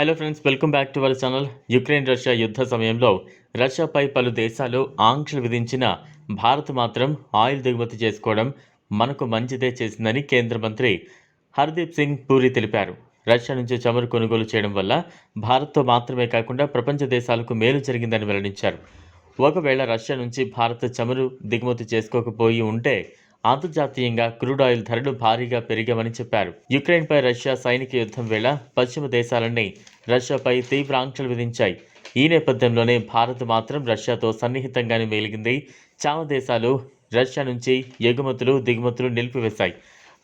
Hello friends welcome back to our channel Ukraine Russia యుద్ధ సమయంలో. రష్యాపై పలు దేశాలు ఆంక్షలు విధించిన భారత్ మాత్రం ఆయిల్ దిగుమతి చేసుకోవడం మనకు మంచిదే చేసిందని కేంద్ర మంత్రి హర్దీప్ సింగ్ పూరి తెలిపారు. రష్యా నుంచి చమురు కొనుగోలు చేయడం వల్ల భారత్తో మాత్రమే కాకుండా ప్రపంచ దేశాలకు మేలు జరిగిందని వెల్లడించారు. ఒకవేళ రష్యా నుంచి భారత్ చమురు దిగుమతి చేసుకోకపోయి ఉంటే అంతర్జాతీయంగా క్రూడ్ ఆయిల్ ధరలు భారీగా పెరిగామని చెప్పారు. యుక్రెయిన్పై రష్యా సైనిక యుద్ధం వేళ పశ్చిమ దేశాలన్నీ రష్యాపై తీవ్ర ఆంక్షలు విధించాయి. ఈ నేపథ్యంలోనే భారత్ మాత్రం రష్యాతో సన్నిహితంగానే మెలిగింది. చాలా దేశాలు రష్యా నుంచి ఎగుమతులు దిగుమతులు నిలిపివేశాయి.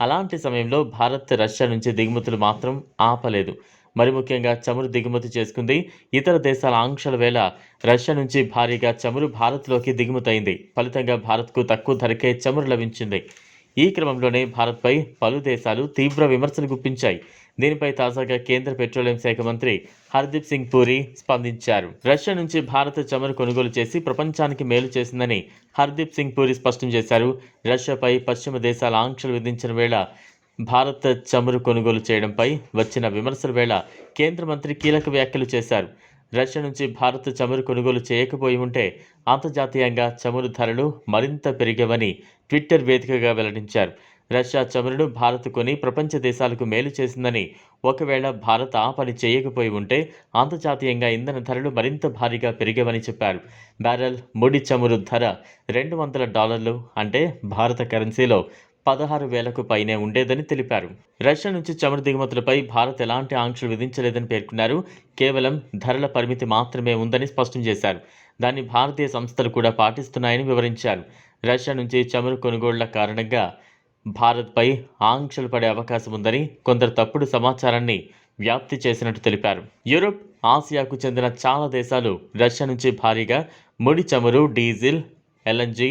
అలాంటి సమయంలో భారత్ రష్యా నుంచి దిగుమతులు మాత్రం ఆపలేదు. మరి ముఖ్యంగా చమురు దిగుమతి చేసుకుంది. ఇతర దేశాల ఆంక్షల వేళ రష్యా నుంచి భారీగా చమురు భారత్లోకి దిగుమతైంది ఫలితంగా భారత్కు తక్కువ ధరకే చమురు లభించింది. ఈ క్రమంలోనే భారత్పై పలు దేశాలు తీవ్ర విమర్శలు గుప్పించాయి. దీనిపై తాజాగా కేంద్ర పెట్రోలియం శాఖ మంత్రి హర్దీప్ సింగ్ పూరి స్పందించారు. రష్యా నుంచి భారత్ చమురు కొనుగోలు చేసి ప్రపంచానికి మేలు చేసిందని హర్దీప్ సింగ్ పూరి స్పష్టం చేశారు. రష్యాపై పశ్చిమ దేశాల ఆంక్షలు విధించిన వేళ భారత్ చమురు కొనుగోలు చేయడంపై వచ్చిన విమర్శల వేళ కేంద్ర మంత్రి కీలక వ్యాఖ్యలు చేశారు. రష్యా నుంచి భారత్ చమురు కొనుగోలు చేయకపోయి ఉంటే అంతర్జాతీయంగా చమురు ధరలు మరింత పెరిగవని ట్విట్టర్ వేదికగా వెల్లడించారు. రష్యా చమురును భారత్ కొని ప్రపంచ దేశాలకు మేలు చేసిందని ఒకవేళ భారత్ ఆ పని చేయకపోయి ఉంటే అంతర్జాతీయంగా ఇంధన ధరలు మరింత భారీగా పెరిగవని చెప్పారు. బ్యారెల్ ముడి చమురు ధర రెండు వందల డాలర్లు అంటే భారత కరెన్సీలో పదహారు వేలకు పైనే ఉండేదని తెలిపారు. రష్యా నుంచి చమురు దిగుమతులపై భారత్ ఎలాంటి ఆంక్షలు విధించలేదని పేర్కొన్నారు. కేవలం ధరల పరిమితి మాత్రమే ఉందని స్పష్టం చేశారు. దాన్ని భారతీయ సంస్థలు కూడా పాటిస్తున్నాయని వివరించారు. రష్యా నుంచి చమురు కొనుగోళ్ళ కారణంగా భారత్పై ఆంక్షలు పడే అవకాశం ఉందని కొందరు తప్పుడు సమాచారాన్ని వ్యాప్తి చేసినట్టు తెలిపారు. యూరోప్ ఆసియాకు చెందిన చాలా దేశాలు రష్యా నుంచి భారీగా ముడి చమురు డీజిల్ ఎల్ఎన్జీ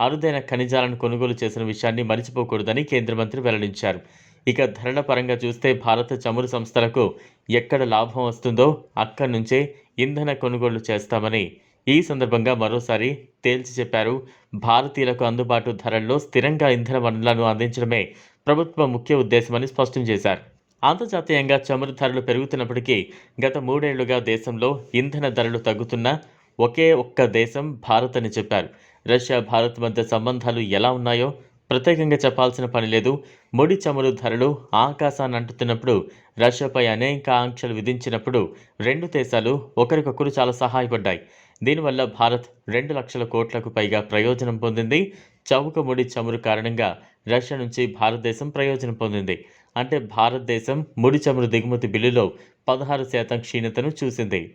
అరుదైన ఖనిజాలను కొనుగోలు చేసిన విషయాన్ని మరిచిపోకూడదని కేంద్ర మంత్రి వెల్లడించారు. ఇక ధరల పరంగా చూస్తే భారత చమురు సంస్థలకు ఎక్కడ లాభం వస్తుందో అక్కడి నుంచే ఇంధన కొనుగోలు చేస్తామని ఈ సందర్భంగా మరోసారి తేల్చి చెప్పారు. భారతీయులకు అందుబాటు ధరల్లో స్థిరంగా ఇంధన వనరులను అందించడమే ప్రభుత్వ ముఖ్య ఉద్దేశమని స్పష్టం చేశారు. అంతర్జాతీయంగా చమురు ధరలు పెరుగుతున్నప్పటికీ గత మూడేళ్ళుగా దేశంలో ఇంధన ధరలు తగ్గుతున్న ఒకే ఒక్క దేశం భారత్ అని చెప్పారు. రష్యా భారత్ మధ్య సంబంధాలు ఎలా ఉన్నాయో ప్రత్యేకంగా చెప్పాల్సిన పని లేదు. ముడి చమురు ధరలు ఆకాశాన్ని అంటుతున్నప్పుడు రష్యాపై అనేక ఆంక్షలు విధించినప్పుడు రెండు దేశాలు ఒకరికొకరు చాలా సహాయపడ్డాయి. దీనివల్ల భారత్ రెండు లక్షల కోట్లకు పైగా ప్రయోజనం పొందింది. చౌక ముడి చమురు కారణంగా రష్యా నుంచి భారతదేశం ప్రయోజనం పొందింది. అంటే భారతదేశం ముడి చమురు దిగుమతి బిల్లులో పదహారు శాతం క్షీణతను చూసింది.